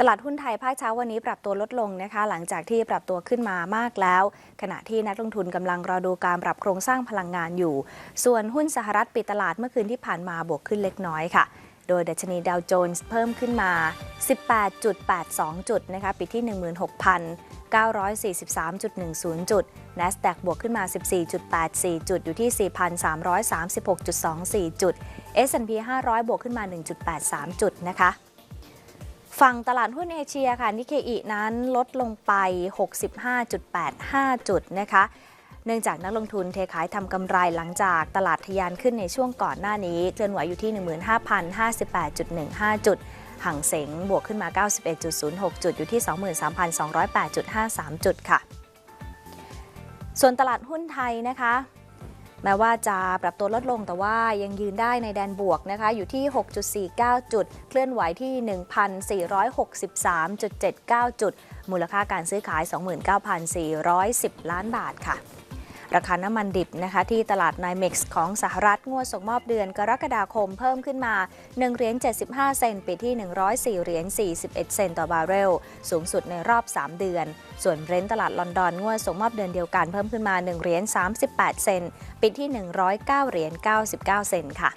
ตลาดหุ้นไทยภาคเช้าวันนี้ปรับตัวลดลงนะคะ หลังจากที่ปรับตัวขึ้นมามากแล้ว ขณะที่นักลงทุนกำลังรอดูการปรับโครงสร้างพลังงานอยู่ ส่วนหุ้นสหรัฐปิดตลาดเมื่อคืนที่ผ่านมาบวกขึ้นเล็กน้อยค่ะ โดยดัชนีดาวโจนส์เพิ่มขึ้นมา 18.82 จุดนะคะปิดที่ 16,943.10 จุด NASDAQ บวกขึ้นมา 14.84 จุด อยู่ที่ 4,336.24 จุด S&P 500 บวกขึ้นมา 1.83 จุดนะคะ ฝั่งตลาดหุ้นเอเชียค่ะ นิเคอีนั้นลดลงไป 65.85 จุดนะคะเนื่องจากนักลงทุนเทขายทำกำไรหลังจากตลาดทะยานขึ้นในช่วงก่อนหน้านี้เคลื่อนไหวอยู่ที่ 15,058.15 จุดห่างเสงบวกขึ้นมา 91.06 จุดอยู่ที่ 23,208.53 จุดค่ะ ส่วนตลาดหุ้นไทยนะคะ แม้ว่าจะปรับตัวลดลงแต่ว่ายังยืนได้ในแดนบวกนะคะ อยู่ที่ 6.49 จุด เคลื่อนไหวที่ 1,463.79 จุด มูลค่าการซื้อขาย 29,410 ล้านบาทค่ะ ราคาน้ำมันดิบนะคะที่ตลาดไนเม็กซ์ของสหรัฐงวดส่งมอบเดือนกรกฎาคมเพิ่มขึ้นมา1เหรียญ75 เซนต์ปิดที่ 104เหรียญ41 เซนต์ต่อบาร์เรล สูงสุดในรอบ 3 เดือน ส่วนเบรนท์ตลาดลอนดอนงวดส่งมอบเดือนเดียวกันเพิ่มขึ้นมา1เหรียญ38 เซนต์ปิดที่ 109เหรียญ99 เซนต์ค่ะ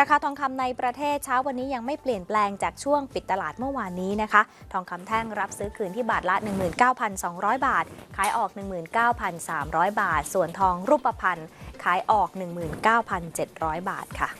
ราคาทองคำในประเทศเช้าวันนี้ยังไม่เปลี่ยนแปลงจากช่วงปิดตลาดเมื่อวานนี้นะคะ ทองคำแท่งรับซื้อคืนที่บาทละ 19,200 บาท ขายออก 19,300 บาท ส่วนทองรูปพรรณขายออก 19,700 บาทค่ะ